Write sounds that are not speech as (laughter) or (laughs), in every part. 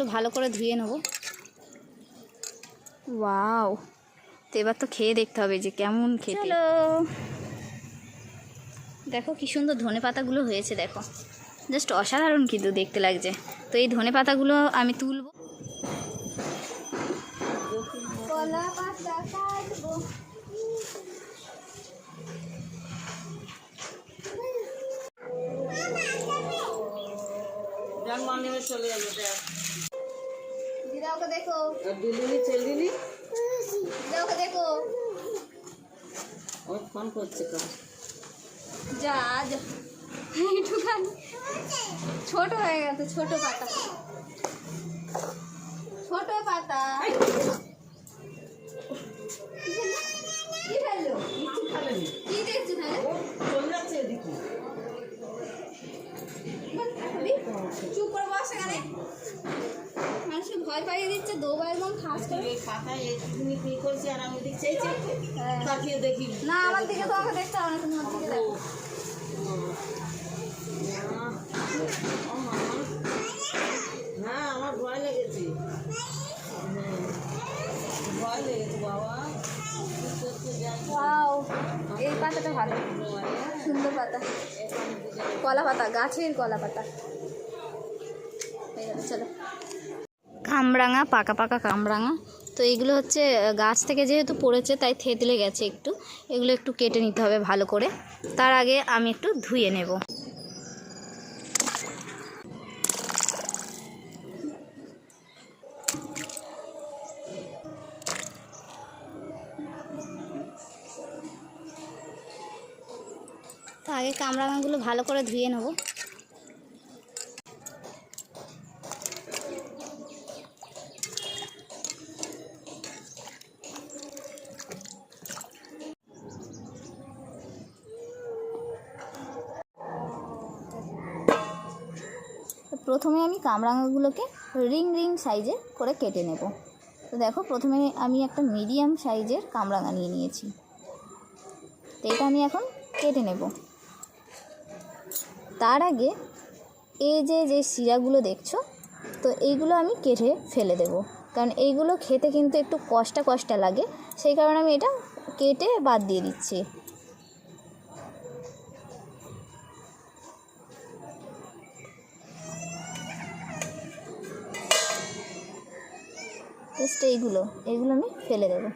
পাতাগুলো ভালো করে ধুয়ে নেব। ওয়াও তো এবার তো খেয়ে দেখতে হবে যে কেমন খেতে। চলো। দেখো কি সুন্দর ধনে পাতাগুলো হয়েছে দেখো। জাস্ট অসাধারণ কিন্তু দেখতে লাগছে। তো এই ধনে পাতাগুলো আমি তুলবো। কলা পাতা কাটবো। যার মা নেমে চলে যাবে দেখ দেখো দিদিনি চল দিলি দিদা দেখো ও ফোন করছে কাজ যা যা একটুখানি ছোট হয়ে গেছে ছোট পাতা ছোট পাতা কি ফেলল কি দেখছ তাহলে চলে চুপ করে বস মানুষকে ভয় পাইয়ে দিচ্ছে দৌড়া একদম খাস করে। এই পাতায় এইটুকুনি কি করছে আর আমি দিক চাইছি হ্যাঁ। তাকিয়ে দেখি। না আমার দিকে তো আমাকে দেখতে হবে না তুমি ওর দিকে দেখো। হ্যাঁ আমার ভয় লেগেছে। হ্যাঁ ভয় লেগেছে বাবা। এই পাতাটা ভালো। সুন্দর পাতা। কলা পাতা গাছের কলা পাতা হয়ে গেল চলো। কামরাঙা, পাকা পাকা কামরাঙা। তো এইগুলো হচ্ছে গাছ থেকে যেহেতু পড়েছে, তাই থেতলে গেছে একটু। এগুলো একটু কেটে নিতে হবে ভালো করে। তার আগে আমি একটু ধুয়ে নেব। তো আগে কামরাঙাগুলো ভালো করে ধুয়ে নেব। প্রথমে আমি কামরাঙাগুলোকে রিং রিং সাইজে করে কেটে নেব। তো দেখো, প্রথমে আমি একটা মিডিয়াম সাইজের কামরাঙা নিয়ে নিয়েছি। তো এটা আমি এখন কেটে নেব। তার আগে এই যে যে শিরাগুলো দেখছ, তো এইগুলো আমি কেটে ফেলে দেব। কারণ এইগুলো খেতে কিন্তু একটু কষ্টা কষ্টা লাগে। সেই কারণে আমি এটা কেটে বাদ দিয়ে দিচ্ছি। জাস্ট এইগুলো এইগুলো আমি ফেলে দেবো।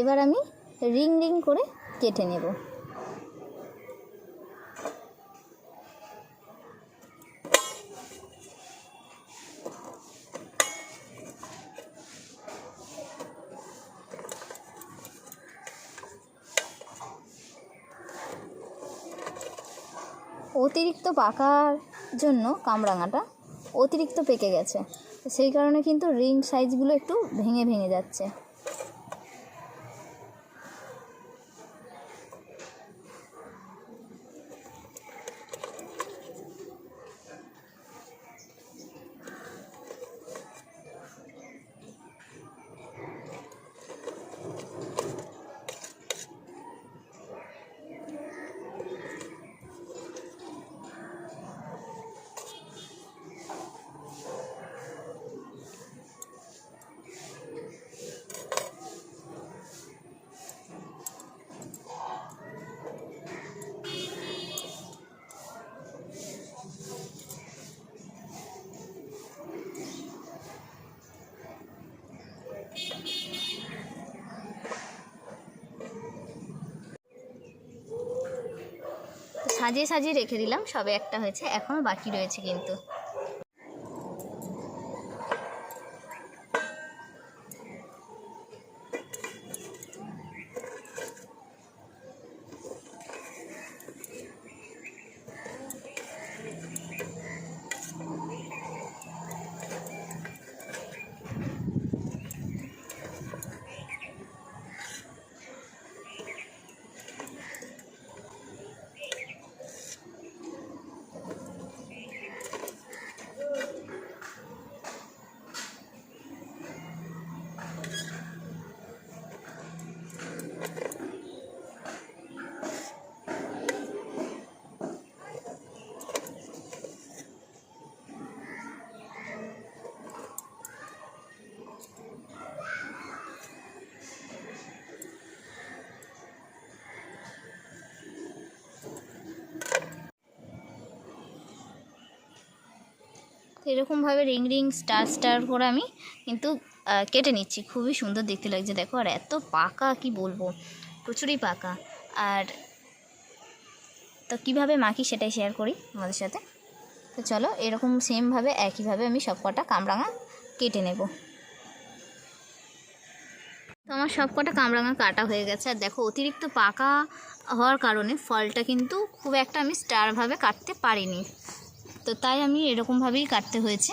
এবার আমি রিং রিং করে কেটে নেব। অতিরিক্ত পাকার জন্য কামরাঙাটা অতিরিক্ত পেকে গেছে। সেই কারণে কিন্তু রিং সাইজগুলো একটু ভেঙে ভেঙে যাচ্ছে। সাজিয়ে সাজিয়ে রেখে দিলাম সবে একটা হয়েছে এখনও বাকি রয়েছে কিন্তু। এরকমভাবে রিং রিং স্টার স্টার করে আমি কিন্তু কেটে নিচ্ছি। খুবই সুন্দর দেখতে লাগছে, দেখো। আর এত পাকা, কি বলব? প্রচুরই পাকা। আর তো কীভাবে মাখি সেটাই শেয়ার করি আমাদের সাথে। তো চলো, এরকম সেমভাবে একইভাবে আমি সব কটা কামরাঙা কেটে নেব। তো আমার সব কটা কামরাঙা কাটা হয়ে গেছে। আর দেখো, অতিরিক্ত পাকা হওয়ার কারণে ফলটা কিন্তু খুব একটা আমি স্টারভাবে কাটতে পারিনি। তো তাই আমি এরকমভাবেই কাটতে হয়েছে।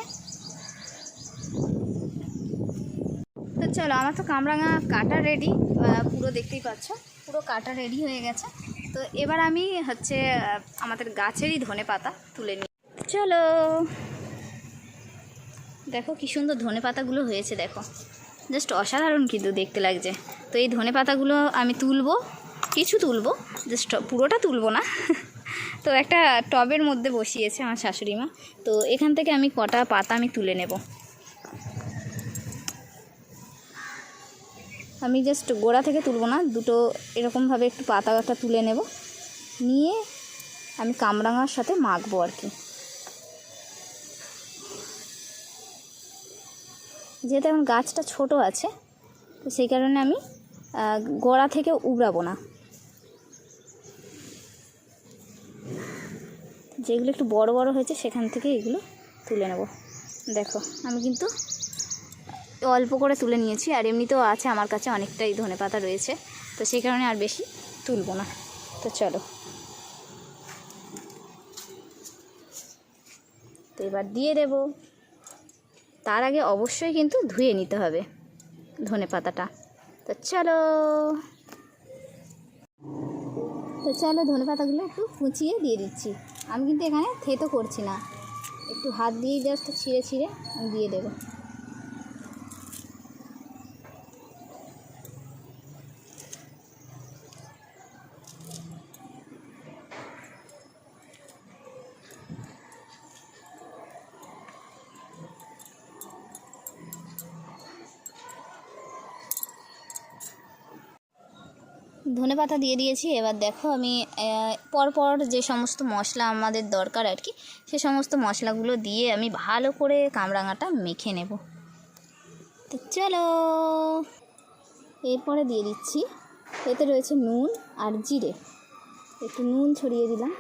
তো চলো, আমার তো কামরাঙা কাটা রেডি পুরো দেখতেই পাচ্ছ, পুরো কাটা রেডি হয়ে গেছে। তো এবার আমি হচ্ছে আমাদের গাছেরই ধনে পাতা তুলে নিই। চলো, দেখো কি সুন্দর ধনে পাতাগুলো হয়েছে, দেখো। জাস্ট অসাধারণ কিন্তু দেখতে লাগছে। তো এই ধনে পাতাগুলো আমি তুলবো, কিছু তুলবো, জাস্ট পুরোটা তুলবো না। (laughs) তো একটা টবের মধ্যে বসিয়েছে আমার শাশুড়ি মা। তো এখান থেকে আমি কটা পাতা আমি তুলে নেব। আমি জাস্ট গোড়া থেকে তুলবো না, দুটো এরকমভাবে একটু পাতাটা তুলে নেব। নিয়ে আমি কামরাঙার সাথে মাখবো আর কি। যেহেতু এখন গাছটা ছোট আছে, তো সেই কারণে আমি গোড়া থেকে উবড়াবো না। যেগুলো একটু বড় বড় হয়েছে, সেখান থেকে এগুলো তুলে নেব। দেখো, আমি কিন্তু অল্প করে তুলে নিয়েছি, আর এমনিতেও আছে আমার কাছে অনেকটাই ধনে পাতা রয়েছে, তো সেই কারণে আর বেশি তুলবো না। তো চলো। তো এবার দিয়ে দেব। তার আগে অবশ্যই কিন্তু ধুয়ে নিতে হবে ধনে পাতাটা। তো চলো। তো চলো ধনে পাতাগুলো একটু কুচিয়ে দিয়ে দিচ্ছি। আমি কিন্তু এখানে থেতো করছি না। একটু হাত দিয়ে জাস্ট ছিঁড়ে ছিঁড়ে দিয়ে দেবো। ধনে পাতা দিয়ে দিয়েছি, এবার দেখো আমি পরপর যে সমস্ত মশলা আমাদের দরকার আর কি, সে সমস্ত মশলাগুলো দিয়ে আমি ভালো করে কামরাঙাটা মেখে নেব। তো চলো, এরপরে দিয়ে দিচ্ছি, এতে রয়েছে নুন আর জিরে। একটু নুন ছড়িয়ে দিলাম।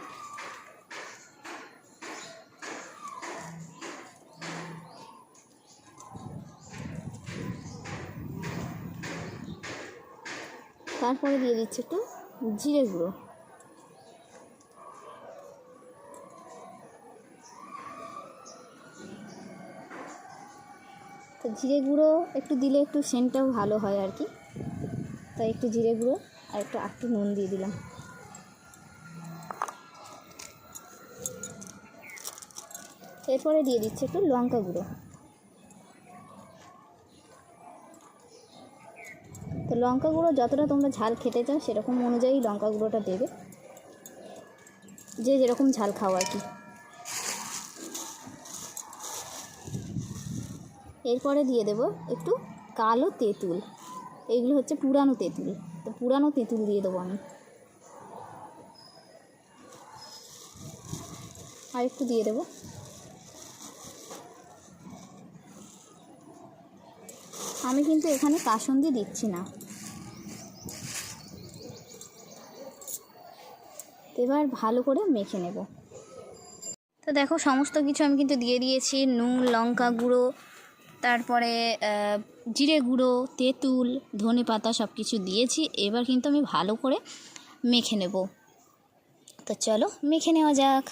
তারপরে দিয়ে দিচ্ছি একটু জিরে গুঁড়ো। তো জিরে গুঁড়ো একটু দিলে একটু সেন্টটাও ভালো হয় আর কি। তাই একটু জিরে গুঁড়ো আর একটু একটু নুন দিয়ে দিলাম। এরপরে দিয়ে দিচ্ছি একটু লঙ্কা গুঁড়ো। তো লঙ্কা গুঁড়ো যতটা তোমরা ঝাল খেতে চাও সেরকম অনুযায়ী লঙ্কা গুঁড়োটা দেবে। যে যেরকম ঝাল খাও আর কি। এরপরে দিয়ে দেব একটু কালো তেঁতুল। এইগুলো হচ্ছে পুরানো তেঁতুল। তো পুরানো তেঁতুল দিয়ে দেবো আমি। আর একটু দিয়ে দেবো। আমি কিন্তু এখানে কাসন্দি দিচ্ছি না। এবার ভালো করে মেখে নেব। তো দেখো, সমস্ত কিছু আমি কিন্তু দিয়ে দিয়েছি। নুন, লঙ্কা গুঁড়ো, তারপরে জিরে গুঁড়ো, তেঁতুল, ধনে পাতা সব কিছু দিয়েছি। এবার কিন্তু আমি ভালো করে মেখে নেব। তো চলো, মেখে নেওয়া যাক।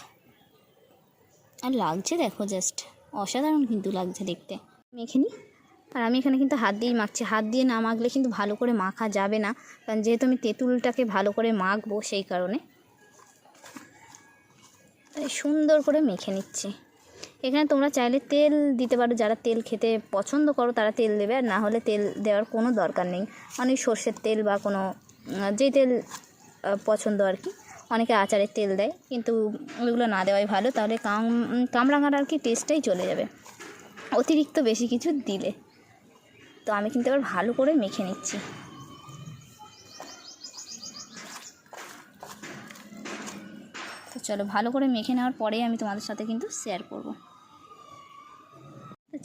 আর লাগছে দেখো জাস্ট অসাধারণ কিন্তু লাগছে দেখতে। মেখে নিই আর আমি এখানে কিন্তু হাত দিয়েই মাখছি। হাত দিয়ে না মাখলে কিন্তু ভালো করে মাখা যাবে না। কারণ যেহেতু আমি তেঁতুলটাকে ভালো করে মাখবো সেই কারণে। সুন্দর করে মেখে নিচ্ছি। এখানে তোমরা চাইলে তেল দিতে পারো, যারা তেল খেতে পছন্দ করো তারা তেল দেবে, আর না হলে তেল দেওয়ার কোনো দরকার নেই। অনেক সর্ষের তেল বা কোনো যেই তেল পছন্দ আর কি। অনেকে আচারের তেল দেয়, কিন্তু ওইগুলো না দেওয়াই ভালো, তাহলে কাম কামরাঙার আর কি টেস্টটাই চলে যাবে। অতিরিক্ত বেশি কিছু দিলে। তো আমি কিন্তু এবার ভালো করে মেখে নিচ্ছি। চলো ভালো করে মেখে নেওয়ার পরেই আমি তোমাদের সাথে কিন্তু শেয়ার করব।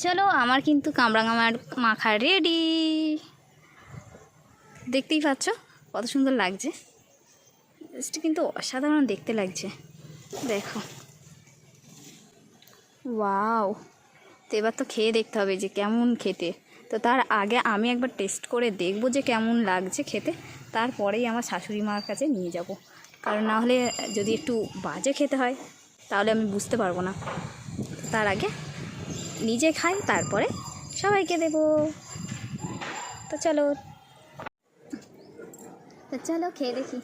চলো আমার কিন্তু কামরাঙা মার মাখা রেডি দেখতেই পাচ্ছ কত সুন্দর লাগছে। জাস্ট কিন্তু অসাধারণ দেখতে লাগছে। দেখো। ওয়াও তো এবার তো খেয়ে দেখতে হবে যে কেমন খেতে। তো তার আগে আমি একবার টেস্ট করে দেখব যে কেমন লাগছে খেতে। তারপরেই আমার শাশুড়ি মার কাছে নিয়ে যাব। কারণ না হলে যদি একটু বাজে খেতে হয়, তাহলে আমি বুঝতে পারব না। তার আগে নিজে খাই, তারপরে সবাইকে দেব। তো চলো। তো চলো, খেয়ে দেখি।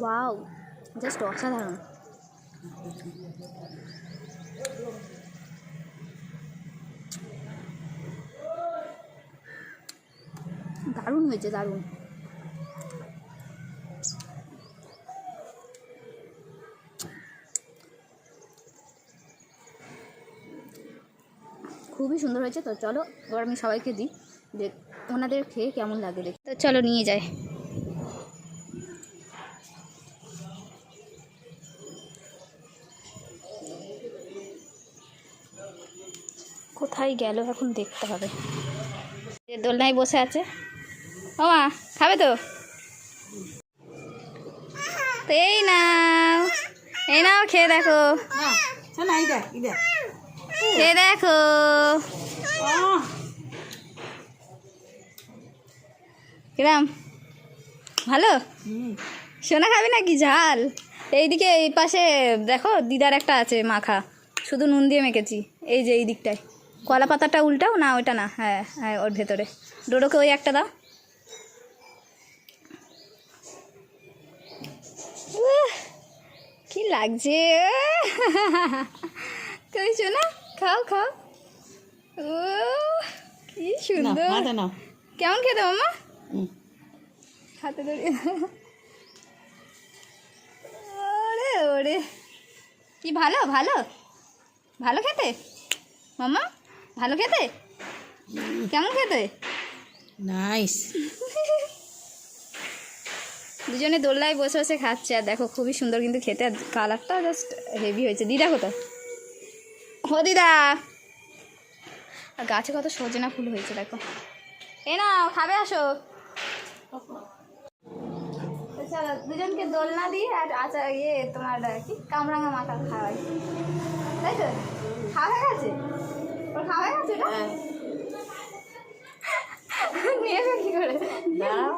ওয়াও জাস্ট অসাধারণ. দারুণ হয়েছে, দারুণ. খুবই সুন্দর হয়েছে, তো চলো এবার আমি সবাইকে দিই যে ওনাদের খেয়ে কেমন লাগে দেখি। তো চলো নিয়ে যাই। কোথায় গেল, এখন দেখতে হবে। দোলনায় বসে আছে। ও মা, খাবে তো এই নাও এই নাও, খেয়ে দেখো। খেয়ে দেখো। কিরাম, ভালো? সোনা খাবি নাকি? ঝাল। এইদিকে এই পাশে দেখো, দিদার একটা আছে মাখা। শুধু নুন দিয়ে মেখেছি। এই যে এই দিকটায়। কলা পাতাটা উল্টাও না ওইটা না হ্যাঁ হ্যাঁ ওর ভেতরে। ডোডোকে ওই একটা দাও। কি লাগছে? তুই শোনা খাও খাও। ও কি সুন্দর। কেমন খেতে মামা? হাতে ধরে। ওরে ওরে। কি ভালো ভালো? ভালো খেতে? মামা? ভালো খেতে? কেমন খেতে? নাইস। (laughs) দুজনে দোল্লায় বসে বসে খাচ্ছে আর দেখো খুবই সুন্দর কিন্তু খেতে আর কালারটা জাস্ট হেভি হয়েছে। দিদা কোথায় ও দিদা। আর গাছে কত সজনা ফুল হয়েছে দেখো। এ না খাবে আসো। চলো দুজনকে দোলনা দিই আর আচার ইয়ে তোমার কি কামরাঙা মাথা খাওয়াই। তাই তো? খাওয়া হয়ে গেছে? খাওয়া গেছে হ্যাঁ, (laughs) নিয়ে কি করে? দাঁড়াও।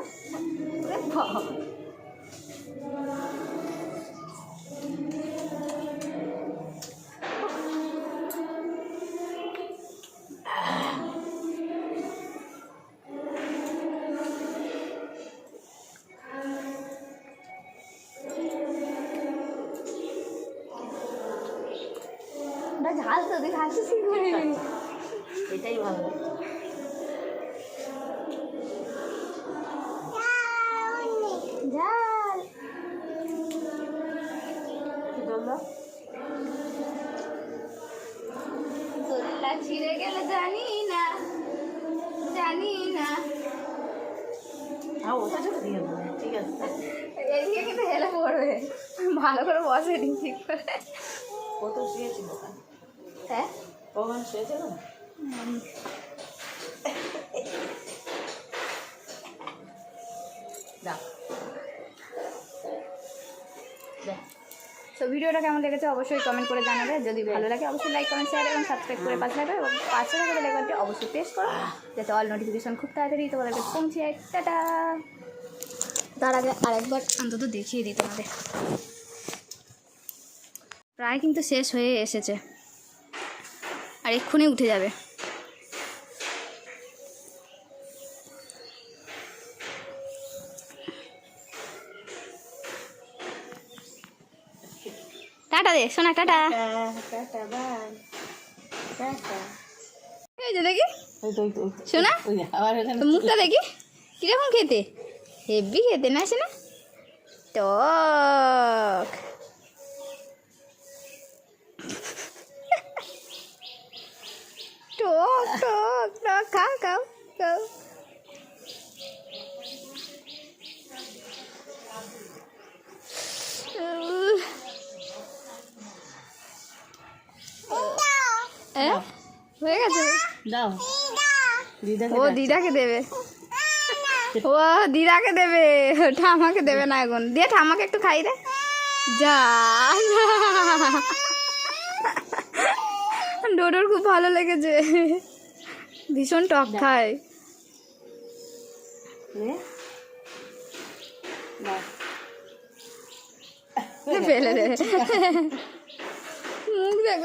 তো তুই খাচ্ছিস কি এটাই ভালো ছিঁড়ে গেল জানি না জানি না ঠিক আছে ভালো করে বসেনি ঠিক করে। কত শুয়েছিল হ্যাঁ? কখন শুয়েছিল না? তো ভিডিওটা কেমন লেগেছে অবশ্যই কমেন্ট করে জানাবে। যদি ভালো লাগে অবশ্যই লাইক কমেন্ট শেয়ার এবং সাবস্ক্রাইব করে পাশে থাকবে এবং পাশে থাকা বেলাইকনটি অবশ্যই প্রেস করো যাতে অল নোটিফিকেশন খুব তাড়াতাড়ি তোমাদের কাছে পৌঁছে যায়। টাটা! তার আগে আরেকবার অন্তত দেখিয়ে দিই তোমাদের। প্রায় কিন্তু শেষ হয়ে এসেছে। আর এক্ষুনি উঠে যাবে। টাটা দে শোনা টাটা। এই যে দেখি। আবার মুখটা দেখি। কীরকম খেতে? হেভি খেতে না শোনা টক। টক টক টক খাও খাও খাও হয়ে গেছে দাও ও দিদাকে দেবে। ও দিদাকে দেবে। ঠামাকে দেবে না এখন। দিয়ে ঠামাকে একটু খাই রে যা। ডোডোর খুব ভালো লেগেছে। ভীষণ টক খায়। ফেলে দে। মুখ দেখ।